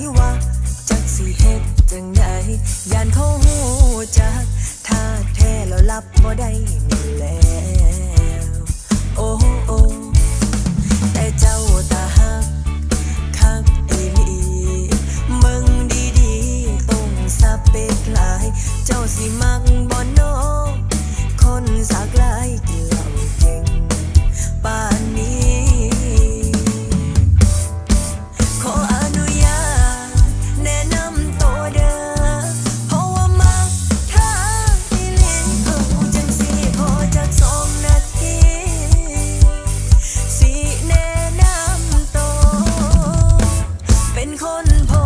ยวะจักสิเฮ็ดจังไดยานเขาหูจัก ถ้าแท้แล้วรับบ่ได้นี่แหละ corner